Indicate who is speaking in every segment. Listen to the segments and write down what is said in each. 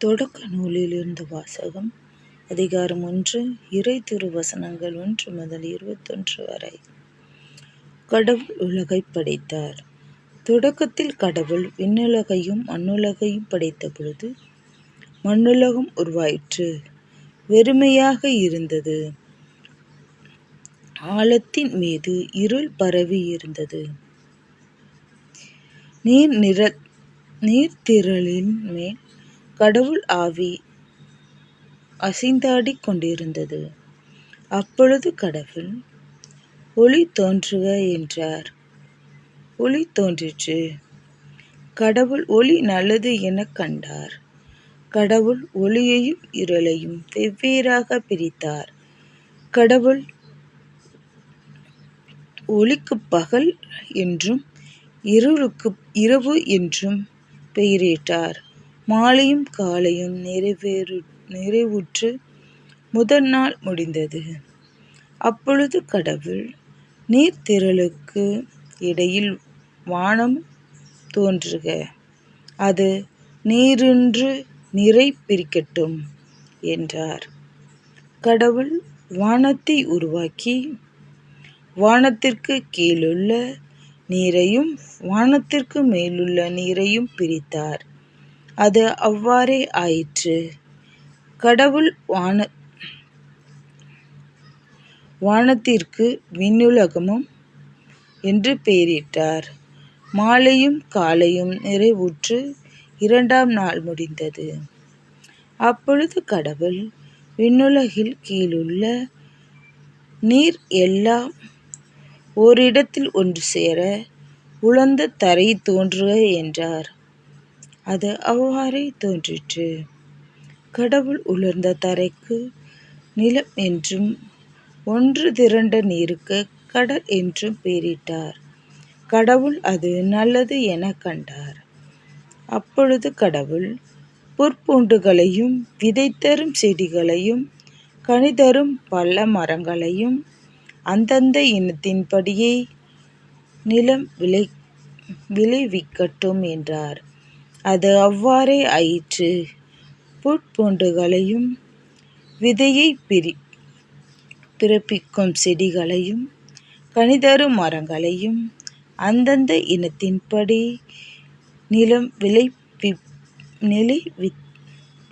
Speaker 1: தொடக்க நூலில் இருந்த வாசகம் அதிகாரம் ஒன்று இறை திருவசனங்கள் ஒன்று முதல் இருபத்தொன்று வரை. கடவுள் உலகைப் படைத்தார். தொடக்கத்தில் கடவுள் விண்ணுலகையும் மண்ணுலகையும் படைத்த பொழுது மண்ணுலகம் உருவாயிற்று. வெறுமையாக இருந்தது. ஆழத்தின் மீது இருள் பரவி இருந்தது. நீர் நிற நீர்த்திரளின் மேல் கடவுள் ஆவி அசைந்தாடிக் கொண்டிருந்தது. அப்பொழுது கடவுள் ஒளி தோன்றுக என்றார். ஒளி தோன்றிற்று கடவுள் ஒளி நல்லது எனக் கண்டார். கடவுள் ஒளியையும் இருளையும் வெவ்வேறாக பிரித்தார். கடவுள் ஒளிக்கு பகல் என்றும் இருளுக்கு இரவு என்றும் பெயரிட்டார். மாலையும் காலையும் நிறைவேறு நிறைவுற்று முதல் நாள் முடிந்தது. அப்பொழுது கடவுள் நீர்த்திரளுக்கு இடையில் வானம் தோன்றுக. அது நீரின்று நிறை பிரிக்கட்டும் என்றார். கடவுள் வானத்தை உருவாக்கி வானத்திற்கு கீழுள்ள நீரையும் வானத்திற்கு மேலுள்ள நீரையும் பிரித்தார். அது அவ்வாறே ஆயிற்று. கடவுள் வான வானத்திற்கு விண்ணுலகமும் என்று பெயரிட்டார். மாலையும் காலையும் நிறைவுற்று இரண்டாம் நாள் முடிந்தது. அப்பொழுது கடவுள் விண்ணுலகில் கீழுள்ள நீர் எல்லாம் ஓரிடத்தில் ஒன்று சேர உலர்ந்த தரை தோன்றுக என்றார். அது அவ்வாறே தோன்றிற்று. கடவுள் உலர்ந்த தரைக்கு நிலம் என்றும் ஒன்று திரண்ட நீருக்கு கடல் என்றும் பெயரிட்டார். கடவுள் அது நல்லது என கண்டார். அப்பொழுது கடவுள் புற்பூண்டுகளையும் விதை தரும் செடிகளையும் கனிதரும் பள்ள மரங்களையும் அந்தந்த இனத்தின்படியே நிலம் விளை விளைவிக்கட்டும் என்றார். அது அவ்வாறே ஆயிற்று. புற்பூண்டுகளையும் விதையை பிரி பிறப்பிக்கும் செடிகளையும் கனிதரும் மரங்களையும் அந்தந்த இனத்தின்படி நிலம் விளைவி நிலைவி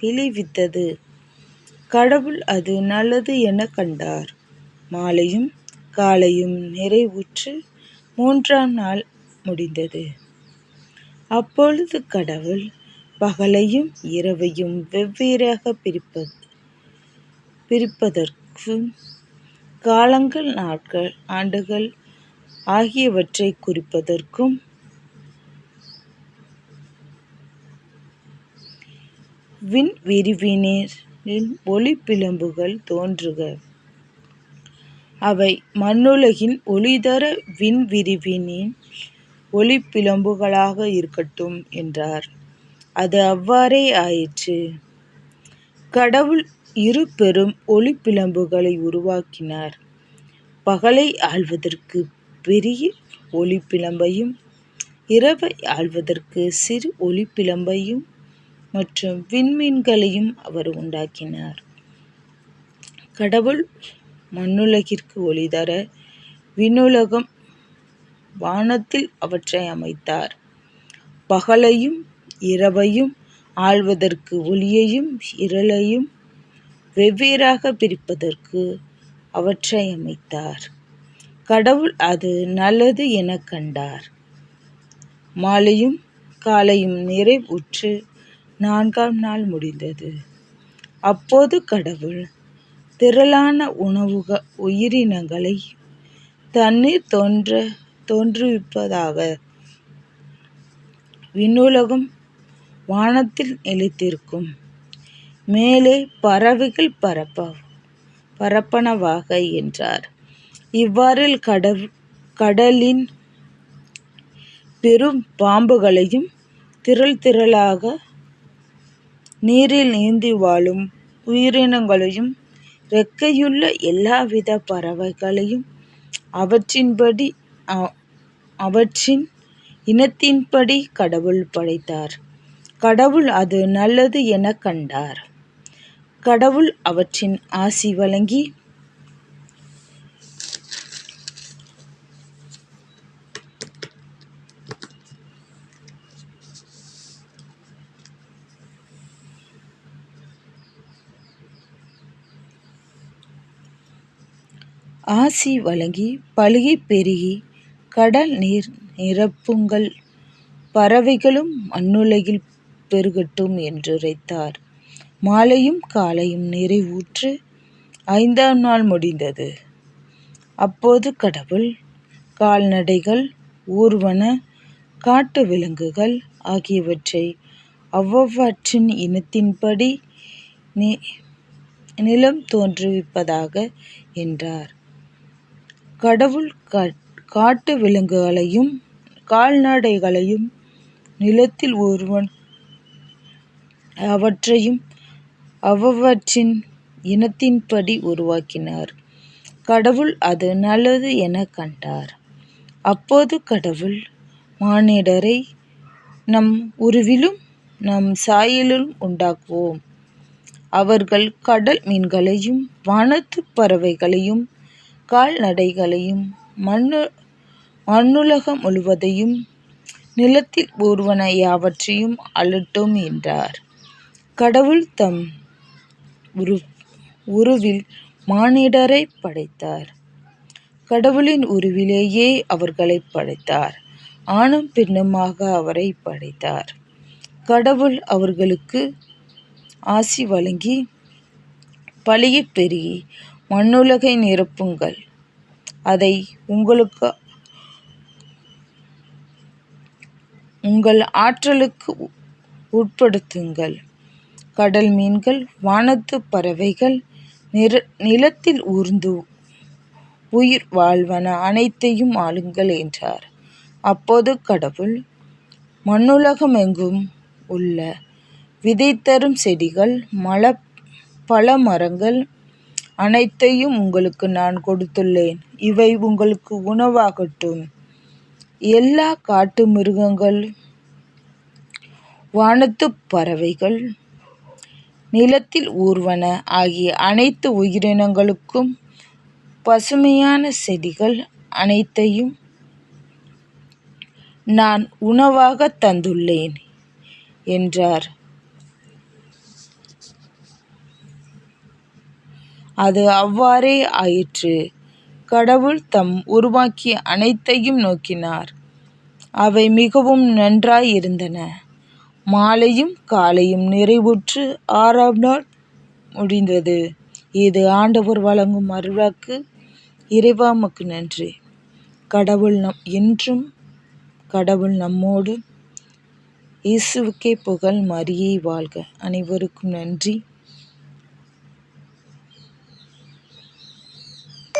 Speaker 1: விளைவித்தது. கடவுள் அது நல்லது எனக் கண்டார். மாலையும் காலையும் நிறைவுற்று மூன்றாம் நாள் முடிந்தது. அப்பொழுது கடவுள் பகலையும் இரவையும் வெவ்வேறாக பிரிப்பது பிரிப்பதற்கும் காலங்கள் நாட்கள் ஆண்டுகள் ஆகியவற்றை குறிப்பதற்கும் விண் ஒளி பிளம்புகள் தோன்றுக. அவை மண்ணுலகின் ஒளிதர விண்விரிவினின் ஒளிப்பிழம்புகளாக இருக்கட்டும் என்றார். அது அவ்வாறே ஆயிற்று. கடவுள் இரு பெரும் ஒளிப்பிழம்புகளை உருவாக்கினார். பகலை ஆள்வதற்கு பெரிய ஒளிப்பிழம்பையும் இரவை ஆள்வதற்கு சிறு ஒளிப்பிழம்பையும் மற்றும் விண்மீன்களையும் அவர் உண்டாக்கினார். கடவுள் மண்ணுலகிற்கு ஒளி தர விண்ணுலகம் வானத்தில் அவற்றை அமைத்தார். பகலையும் இரவையும் ஆள்வதற்கு ஒளியையும் இருளையும் வெவ்வேறாக பிரிப்பதற்கு அவற்றை அமைத்தார். கடவுள் அது நல்லது எனக் கண்டார். மாலையும் காலையும் நிறைவுற்று நான்காம் நாள் முடிந்தது. அப்போது கடவுள் திரளான உணவுக உயிரினங்களை தண்ணீர் தோன்ற தோன்றுவிப்பதாக விண்ணுலகம் வானத்தில் நிலைத்திருக்கும். மேலே பறவைகள் பரப்ப பரப்பனவாக என்றார். இவ்வாறில் கடல் கடலின் பெரும் பாம்புகளையும் திரள் திரளாக நீரில் நீந்தி வாழும் உயிரினங்களையும் இறக்கையுள்ள எல்லாவித பறவைகளையும் அவற்றின்படி அவற்றின் இனத்தின்படி கடவுள் படைத்தார் கடவுள் அது நல்லது எனக் கண்டார். கடவுள் அவற்றின் ஆசி வழங்கி ஆசி வழங்கி பழுகி பெருகி கடல் நீர் நிரப்புங்கள் பறவைகளும் மண்ணுலகில் பெருகட்டும் என்றுரைத்தார். மாலையும் காலையும் நிறைவுற்று ஐந்தாம் நாள் முடிந்தது. அப்போது கடவுள் கால்நடைகள் ஊர்வன காட்டு விலங்குகள் ஆகியவற்றை அவ்வவற்றின் இனத்தின்படி நிலம் தோன்றுவிப்பதாக என்றார். கடவுள் காட்டு விலங்குகளையும் கால்நடைகளையும் நிலத்தில் ஒருவன் அவற்றையும் அவ்வவற்றின் இனத்தின்படி உருவாக்கினார். கடவுள் அது நல்லது என கண்டார். அப்போது கடவுள் மானிடரை நம் உருவிலும் நம் சாயலிலும் உண்டாக்குவோம். அவர்கள் கடல் மீன்களையும் வானத்து பறவைகளையும் கால்நடைகளையும் மண்ணு மண்ணுலகம் முழுவதையும் நிலத்தில் ஊர்வன யாவற்றையும் அலட்டும் என்றார். கடவுள் தம் உரு உருவில் மானிடரைப் படைத்தார். கடவுளின் உருவிலேயே அவர்களை படைத்தார். ஆணும் பெண்ணுமாக அவரை படைத்தார். கடவுள் அவர்களுக்கு ஆசி வழங்கி பலுகிப் பெருகி மண்ணுலகை நிரப்புங்கள் அதை உங்களுக்கு உங்கள் ஆற்றலுக்கு உட்படுத்துங்கள். கடல் மீன்கள் வானத்துப் பறவைகள் நிற நிலத்தில் ஊர்ந்து உயிர் வாழ்வன அனைத்தையும் ஆளுங்கள் என்றார். அப்போது கடவுள் மண்ணுலகமெங்கும் உள்ள விதை தரும் செடிகள் பழமரங்கள் அனைத்தையும் உங்களுக்கு நான் கொடுத்துள்ளேன் இவை உங்களுக்கு உணவாகட்டும். எல்லா காட்டு மிருகங்கள் வானத்துப் பறவைகள் நிலத்தில் ஊர்வன ஆகிய அனைத்து உயிரினங்களுக்கும் பசுமையான செடிகள் அனைத்தையும் நான் உணவாகத் தந்துள்ளேன் என்றார். அது அவ்வாறே ஆயிற்று. கடவுள் தாம் உருவாக்கிய அனைத்தையும் நோக்கினார். அவை மிகவும் நன்றாய் இருந்தன. மாலையும் காலையும் நிறைவுற்று ஆறாம் நாள் முடிந்தது. இது ஆண்டவர் வழங்கும் அருள்வாக்கு. இறைவா உமக்கு நன்றி. கடவுள் என்றும் கடவுள் நம்மோடு. இயேசுவுக்கே புகழ் மரியே வாழ்க. அனைவருக்கும் நன்றி.